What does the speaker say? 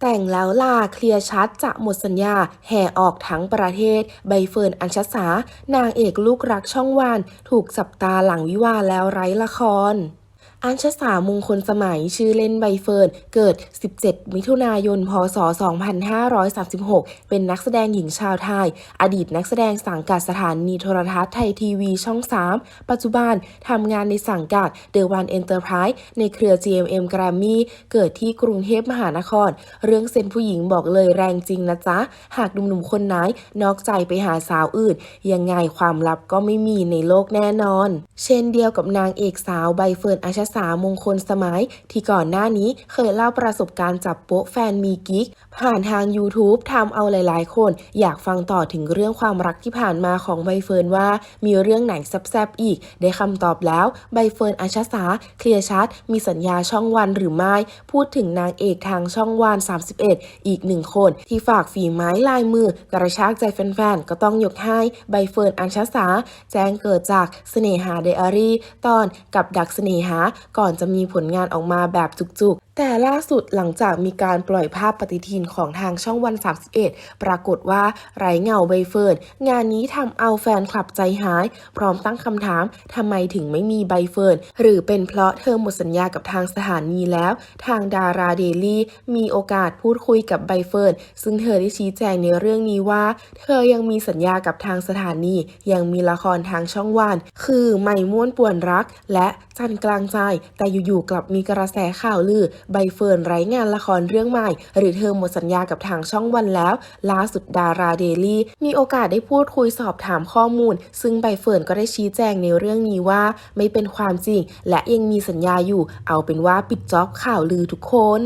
แต่งแล้วล่าเคลียร์ชัดจะหมดสัญญา แห่ออกทั้งประเทศ ใบเฟิร์นอัญชสา นางเอกลูกรักช่องวาน ถูกจับตาหลังวิวาแล้วไร้ละคร อัญชสามงคลสมัยชื่อเล่นใบเฟิร์น เกิด 17 มิถุนายน พศ 2536 เป็นนักแสดงหญิงชาวไทย อดีตนักแสดงสังกัดสถานีโทรทัศน์ไทยทีวีช่อง 3 ปัจจุบันทำงานในสังกัด The One Enterprise ในเครือ GMM Grammy เกิดที่กรุงเทพมหานคร เรื่องเซนผู้หญิงบอกเลยแรงจริงนะจ๊ะ หากหนุ่มๆคนไหนนอกใจไปหาสาวอื่น ยังไงความลับก็ไม่มีในโลกแน่นอน เช่นเดียวกับนางเอกสาวใบเฟิร์นอาชสามงคลสมัย ที่ก่อนหน้านี้เคยเล่าประสบการณ์จับโป๊ะแฟนมีกิ๊ก ผ่านทาง YouTube ทำเอาหลายๆ คน อยากฟังต่อถึงเรื่องความรักที่ผ่านมาของใบเฟิร์นว่า มีเรื่องไหนแซบๆอีก ได้คำตอบแล้วใบเฟิร์นอาชสาเคลียร์ชัด มีสัญญาช่องวันหรือไม่ พูดถึงนางเอกทางช่องวัน 31 อีกหนึ่งคน ที่ฝากฝีไม้ลายมือกระชากใจแฟนๆก็ต้องยกให้ใบเฟิร์นอัญชสาแจ้งเกิดจากเสน่หาไดอารี่ตอนกับดักเสน่หาก่อนจะมีผลงานออกมาแบบจุก แต่ล่าสุดหลังจากมีการปล่อยภาพปฏิทินของทางช่องวัน 31 ปรากฏว่าไร้เงาใบเฟิร์นงานนี้ทำเอาแฟนคลับใจหาย พร้อมตั้งคำถามทำไมถึงไม่มีใบเฟิร์นหรือเป็นเพราะเธอหมดสัญญากับทางสถานีแล้ว ทางดาราเดลี่มีโอกาสพูดคุยกับใบเฟิร์นซึ่งเธอได้ชี้แจงในเรื่องนี้ว่า เธอยังมีสัญญากับทางสถานี ยังมีละครทางช่องวัน คือไม่ม่วนป่วนรัก และจันกลางใจ แต่อยู่ๆกลับมีกระแสข่าวลือใบเฟิร์นไร้งานละครเรื่องใหม่ หรือเธอหมดสัญญากับทางช่องวันแล้ว ล่าสุดดาราเดลี่ มีโอกาสได้พูดคุยสอบถามข้อมูล ซึ่งใบเฟิร์นก็ได้ชี้แจงในเรื่องนี้ว่า ไม่เป็นความจริง และยังมีสัญญาอยู่ เอาเป็นว่าปิดจ็อบข่าวลือทุกคน